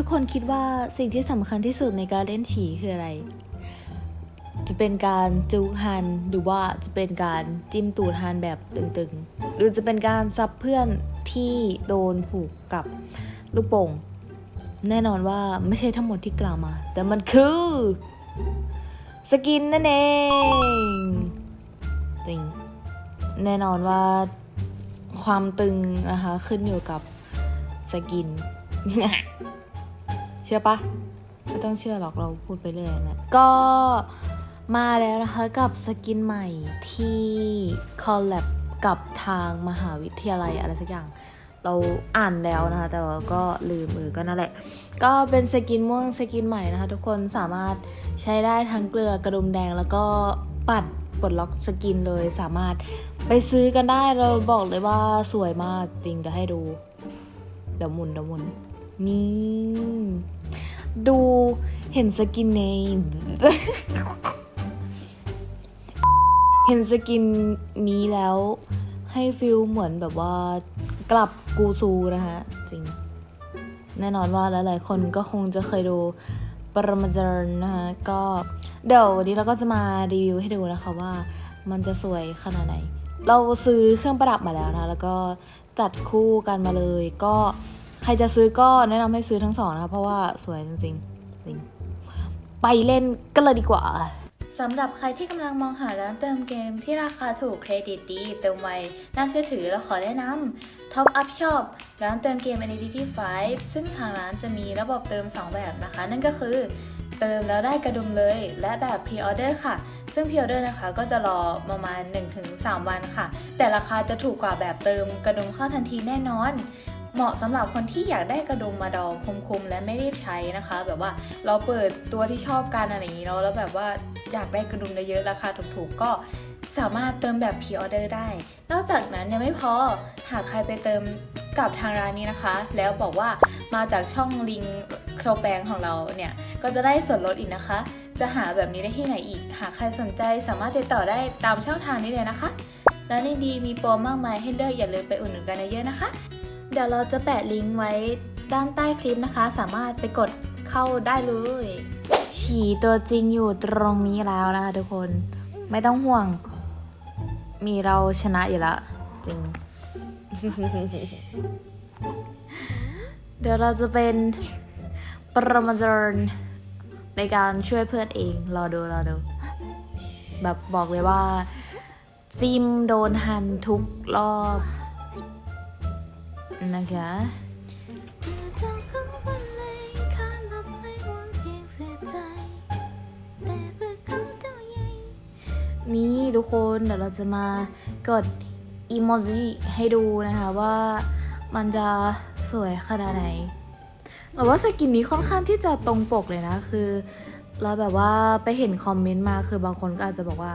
ทุกคนคิดว่าสิ่งที่สำคัญที่สุดในการเล่นฉี่คืออะไร จะเป็นการจูฮันหรือว่าจะเป็นการจิ้มตูดฮันแบบตึงๆ หรือจะเป็นการซับเพื่อนที่โดนผูกกับลูกโป่ง แน่นอนว่าไม่ใช่ทั้งหมดที่กล่าวมา แต่มันคือ สกินนั่นเองจริงแน่นอนว่าความตึงนะคะขึ้นอยู่กับสกิน เชื่อปะไม่ต้องเชื่อหรอกเราพูดไปเรื่อยแหละก็มาแล้วนะคะกับสกินใหม่ที่คอลแลบกับทางมหาวิทยาลัยอะไรสักอย่าง เราอ่านแล้วนะคะ แต่ว่าก็ลืมเออก็นั่นแหละ ก็เป็นสกินม่วงสกินใหม่นะคะ ทุกคนสามารถใช้ได้ทั้งเกลือกระดุมแดงแล้วก็ปัดปลดล็อกสกินเลยสามารถไปซื้อกันได้เราบอกเลยว่าสวยมากจริงเดี๋ยวให้ดู เดี๋ยวหมุนเดี๋ยวหมุน นี่ ดูเห็นสกินใน เห็นสกินนี้แล้ว ให้ฟิลเหมือนแบบว่ากลับกูซูนะคะ จริง แน่นอนว่าหลายๆคนก็คงจะเคยดูปรมาจารย์นะคะก็เดี๋ยววันนี้เราก็จะมารีวิวให้ดูนะคะว่ามันจะสวยขนาดไหน เราซื้อเครื่องประดับมาแล้วนะ แล้วก็จัดคู่กันมาเลยก็ รจะซื้อก็แนะนำให้ซื้อทั้งสองนะคะเพราะว่าสวยจริงๆจริงไปเล่นกันเลยดีกว่าสำหรับใครที่กำลังมองหาร้านเติมเกมที่ราคาถูกเครดิตดี เติมไวน่าเชื่อถือเราขอแนะนำ Top Up Shop ร้านเติมเกม Identity 5 ซึ่งทางร้านจะมีระบบเติม 2 แบบนะคะ นั่นก็คือเติมแล้วได้กระดุมเลย และแบบ Pre-order ค่ะ ซึ่ง Pre-order นะคะก็จะรอประมาณ 1-3 วันค่ะ แต่ราคาจะถูกกว่าแบบเติมกระดุมเข้าทันทีแน่นอน เหมาะสำหรับคนที่อยากได้กระดุมมาดองคุมๆ และไม่รีบใช้นะคะ แบบว่าเราเปิดตัวที่ชอบกันอะไรอย่างนี้แล้วแล้วแบบว่าอยากได้กระดุมเยอะๆราคาถูกๆก็สามารถเติมแบบพ r ออเดอร์ได้ นอกจากนั้นยังไม่พอ หากใครไปเติมกับทางร้านนี้นะคะ แล้วบอกว่ามาจากช่องลิงโครแปงของเราเนี่ย ก็จะได้ส่วนลดอีกนะคะ จะหาแบบนี้ได้ที่ไหนอีก หากใครสนใจสามารถติดต่อได้ตามช่องทางนี้เลยนะคะและในดีมีโปรมากมายให้เลือกอย่าลืมไปอุดหนุนกันเยอะๆนะคะ เดี๋ยวเราจะแปะลิงก์ไว้ด้านใต้คลิปนะคะ สามารถไปกดเข้าได้เลย ฉี่ตัวจริงอยู่ตรงนี้แล้วนะคะทุกคน ไม่ต้องห่วง มีเราชนะอยู่แล้วจริง เดี๋ยวเราจะเป็นปรมาจารย์ในการช่วยเพื่อนเอง รอดูรอดู แบบบอกเลยว่าซิมโดนหันทุกรอบ นะคะนี่ทุกคนเดี๋ยวเราจะมากดอีโมจิให้ดูนะคะว่ามันจะสวยขนาดไหนแต่ว่าสกินนี้ค่อนข้างที่จะตรงปกเลยนะคือเราแบบว่าไปเห็นคอมเมนต์มาคือบางคนก็อาจจะบอกว่า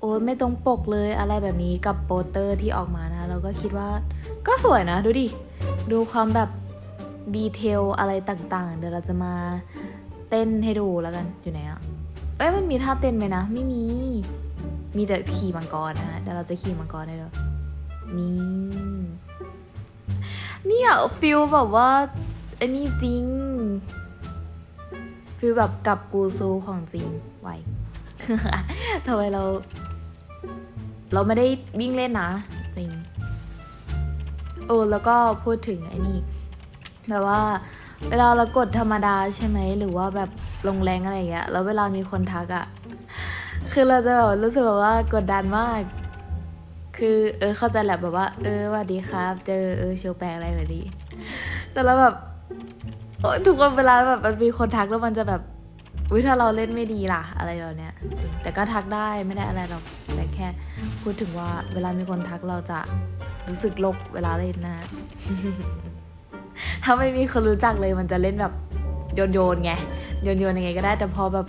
โอ้ยไม่ตรงปกเลยอะไรแบบนี้กับโปสเตอร์ที่ออกมานะ เราก็คิดว่าก็สวยนะดูดิ ดูความแบบดีเทลอะไรต่างๆ เดี๋ยวเราจะมาเต้นให้ดูแล้วกันอยู่ไหนอะเอ้ยมันมีท่าเต้นไหมนะ ไม่มี มีแต่ขี่มังกรนะฮะเดี๋ยวเราจะขี่มังกรให้ดูนี่เนี่ยฟิลแบบว่าอันนี้จริงฟิลแบบกับกูซูของจริงไวทำไมเรา เราไม่ได้วิ่งเล่นนะจริง เออแล้วก็พูดถึงไอ้นี่แบบว่า เวลาเรากดธรรมดาใช่ไหมหรือว่าแบบลงแรงอะไรอย่างเงี้ยแล้วเวลามีคนทักอะคือเราจะแบบรู้สึกแบบว่ากดดันมาก คือเออเข้าใจแหละแบบว่า เออวัสดีครับ เจอเออโชว์แปลงอะไรแบบนี้แต่แล้วแบบโอ๊ยทุกคนเวลาแบบมันมีคนทักแล้วมันจะแบบอุ้ยถ้าเราเล่นไม่ดีล่ะอะไรแบบเนี้ย แต่ก็ทักได้ไม่ได้อะไรหรอกแต่แค่ พูดถึงว่าเวลามีคนทักเราจะ รู้สึกลบเวลาเล่นนะ ถ้าไม่มีคนรู้จักเลยมันจะเล่นแบบโยนโยนๆไงโยนโยนๆยังไงก็ได้ แต่พอแบบ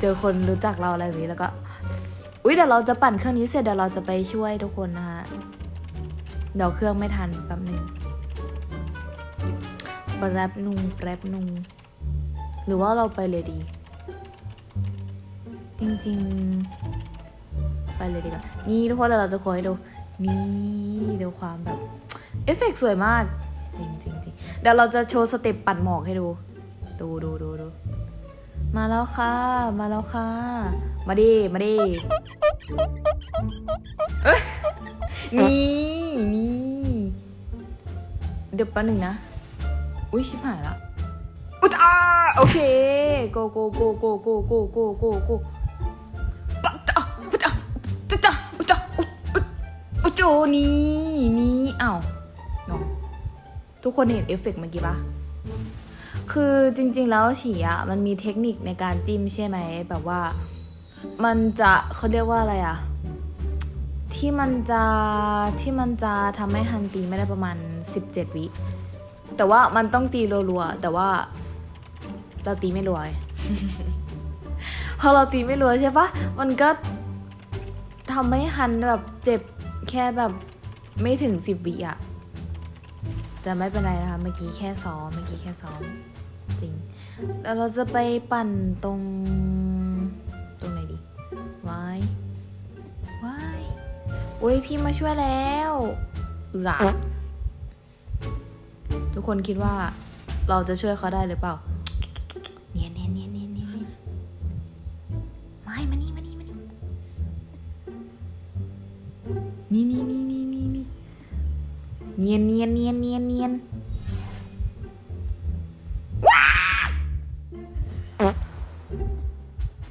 เจอคนรู้จักเราอะไรแบบนี้แล้วก็อุ้ยเดี๋ยวเราจะปั่นเครื่องนี้เสร็จเดี๋ยวเราจะไปช่วยทุกคนนะคะเดี๋ยวเครื่องไม่ทันแป๊บหนึ่งแป๊บนุงแป๊บนุงหรือว่าเราไปเลยดี จริง ๆ ไปเลยดีกว่านี่ทุกคนเดี๋ยวเราจะคอยดู นี่เดี๋ยวความแบบ เอฟเฟกต์สวยมาก จริงจริงจริงเดี๋ยวเราจะโชว์สเต็ปปั่นหมอกให้ดู ดูดูดูดู มาแล้วค่ะ มาแล้วค่ะ มาดิ มาดินี่นี่เดี๋ยวแป๊บหนึ่งนะ อุ้ยชิบหายละอุตาโอเค โกโกโกโกโกโกโกโก อยโจนี่นี่อ้าวน้องทุกคนเห็นเอฟเฟกต์เมื่อกี้ปะคือจริง ๆ แล้วฉี่อะมันมีเทคนิคในการจิ้มใช่ไหมแบบว่า มันจะเขาเรียกว่าอะไรอะที่มันจะที่มันจะทำให้ฮันตีไม่ได้ประมาณ 17 วิแต่ว่ามันต้องตีรัวๆแต่ว่าเราตีไม่รัวพอเราตีไม่รัวใช่ปะมันก็ทำให้ฮันแบบเจ็บ แค่แบบไม่ถึงสิบวิอะแต่ไม่เป็นไรนะคะ เมื่อกี้แค่ซ้อม เมื่อกี้แค่ซ้อมจริงแล้วเราจะไปปั่นตรง ตรงไหนดีวายวายโอ้ยพี่มาช่วยแล้วอืออะทุกคนคิดว่าเราจะช่วยเขาได้หรือเปล่า เนียนเนียนเนีย นียนเนียนเนียนเนียนเนียน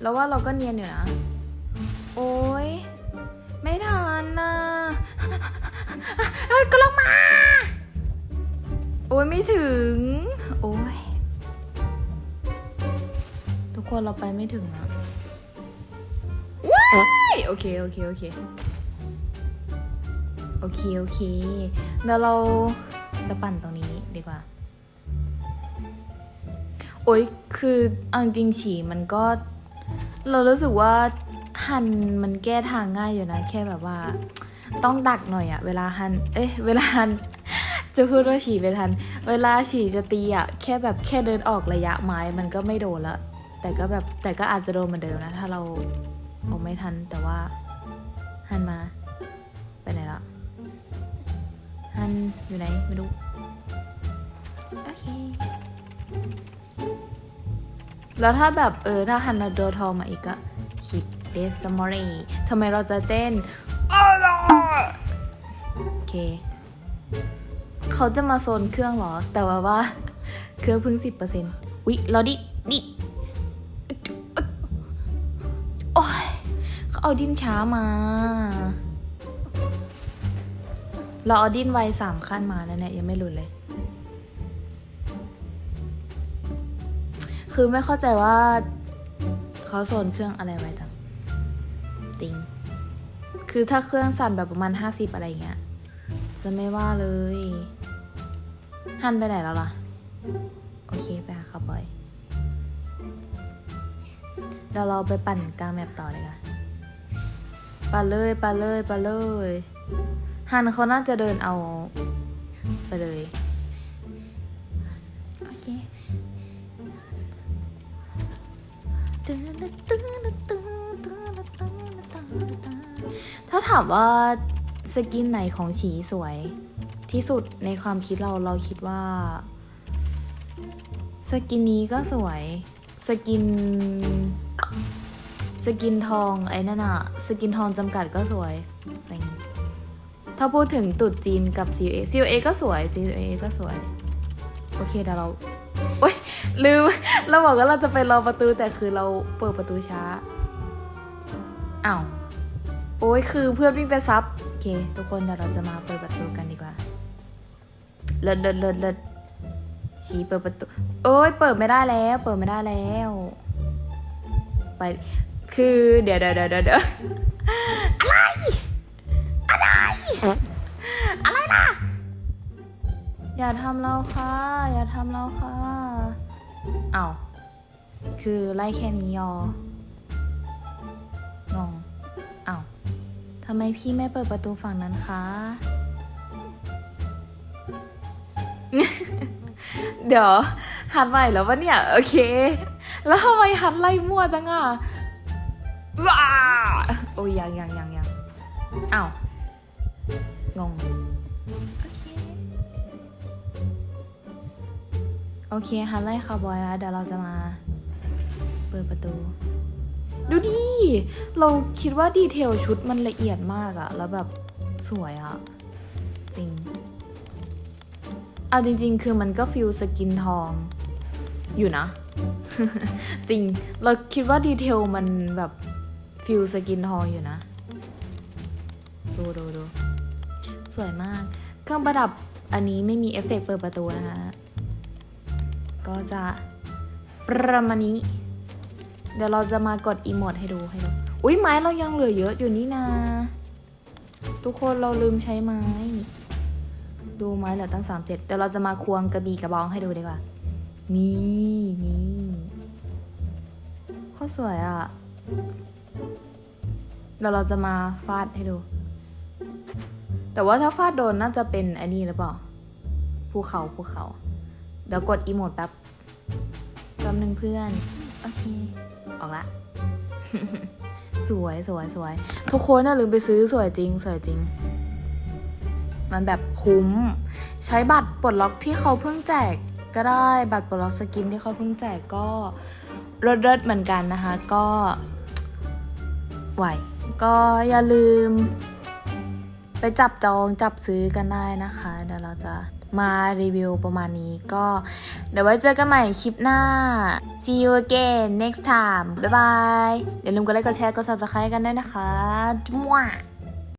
แล้วว่าเราก็เนียนอยู่นะ โอ้ยไม่ทันนะเฮ้ยก็ลงมา โอ้ยไม่ถึง โอ้ยทุกคนเราไปไม่ถึงอะว้ายโอเค โอเค โอเค อเค โอเค เดี๋ยวเราจะปั่นตรงนี้ดีกว่า โอ้ยคือเอาจริงฉี่มันก็ เรารู้สึกว่าหันมันแก้ทางง่ายอยู่นะ แค่แบบว่า ต้องดักหน่อยอะเวลาหัน เอ้ยเวลาหัน จะพูดว่าฉี่ไปทัน เวลาฉี่จะตีอะแค่แบบแค่เดินออกระยะไม้มันก็ไม่โดนละแต่ก็แบบแต่ก็อาจจะโดนเหมือนเดิมนะ ถ้าเราออกไม่ทันแต่ว่าหันมา หันอยู่ไหนไม่รู้โอเค แล้วถ้าแบบเออถ้าฮันนาโดทองมาอีกก็คิดเดสมอรีทำไมเราจะเต้นอ้าวโอเค เขาจะมาโซนเครื่องเหรอ แต่ว่าว่า เครื่องเพิ่งสิบเปอร์เซ็นต์อุ๊ยเราดิดิโอ้ยเขาเอาดิ้นช้ามา เราเอาดิ้นไวสามขั้นมาแล้วเนี่ยยังไม่หลุดเลย คือไม่เข้าใจว่าเขาโซนเครื่องอะไรไว้จังติง คือถ้าเครื่องสั่นแบบประมาณห้าสิบอะไรเงี้ย จะไม่ว่าเลยฮันไปไหนแล้วล่ะ โอเคไปหาเขาบอยเดี๋ยวเราไปปั่นกลางแมปต่อเลยค่ะ ปั่นเลย ปั่นเลย ปั่นเลย ฮันเขาน่าจะเดินเอา ไปเลยโอเคถ้าถามว่าสกินไหนของฉีสวย ที่สุดในความคิดเราเราคิดว่า สกินนี้ก็สวย สกิน สกินทองไอ้นั่นอะสกินทองจำกัดก็สวยอะไรอย่างงี้ ถ้าพูดถึงตุดจีนกับ CUA CUA ก็สวย CUA ก็สวย โอเคเดี๋ยวเราโอ๊ยลืม เราบอกว่าเราจะไปรอประตูแต่คือเราเปิดประตูช้าอ้าวโอ้ยคือเพื่อนวิ่งไปซับโอเค ทุกคนเดี๋ยวเราจะมาเปิดประตูกันดีกว่าเลิศเลิศเลิศเลิศชี้เปิดประตูโอ้ยเปิดไม่ได้แล้ว เปิดไม่ได้แล้ว ไป คือเดี๋ยวเดี๋ยวเดี๋ยวเดี๋ยว อย่าทำเราค่ะ อย่าทำเราค่ะเอา้าคือไล่แค่นี้ยองงเอา้าทำไมพี่ไม่เปิดประตูฝั่งนั้นคะ เดี๋ยวหันใหม่แล้ววะเนี่ย โอเค แล้วทำไมหันไล่มั่วจังอะว้าโอ้ยยังยังยังยังอ้าวงง โอเคฮันไล่คาวบอยแล้วเดี๋ยวเราจะมา เปิดประตู ดูดิ เราคิดว่าดีเทลชุดมันละเอียดมากอะแล้วแบบสวยอะจริง เอาจริง ๆ คือมันก็ฟิลสกินทอง อยู่นะ จริง เราคิดว่าดีเทลมันแบบฟิลสกินทองอยู่นะ ดูดูดูสวยมาก เครื่องประดับอันนี้ไม่มีเอฟเฟกเปิดประตูนะคะ ก็จะประมาณนี้ เดี๋ยวเราจะมากดอีโมดให้ดูให้ดู อุ้ยไม้เรายังเหลือเยอะอยู่นี่นา ทุกคนเราลืมใช้ไม้ ดูไม้เหลือตั้งสามเจ็ดเดี๋ยวเราจะมาควงกระบี่กระบองให้ดูดีกว่า นี่นี่โคตรสวยอะ่ะเดี๋ยวเราจะมาฟาดให้ดู แต่ว่าถ้าฟาดโดนน่าจะเป็นอันนี้หรือเปล่าภูเขาภูเขา เดี๋ยวกดอีโมดแป๊บแป๊บนึงเพื่อน โอเค ออกละ สวยสวยสวย ทุกคนน่าลืมไปซื้อสวยจริง สวยจริง มันแบบคุ้ม ใช้บัตรปลดล็อกที่เขาเพิ่งแจกก็ได้บัตรปลดล็อกสกินที่เขาเพิ่งแจกก็รดเลิศเหมือนกันนะคะ ก็ไหว ก็อย่าลืม ไปจับจองจับซื้อกันได้นะคะ เดี๋ยวเราจะ มารีวิวประมาณนี้ก็ เดี๋ยวไว้เจอกันใหม่คลิปหน้า see you again next time บ๊ายบายอย่าลืมกดไลค์กดแชร์กด subscribe กันด้วยนะคะจุ๊มวะ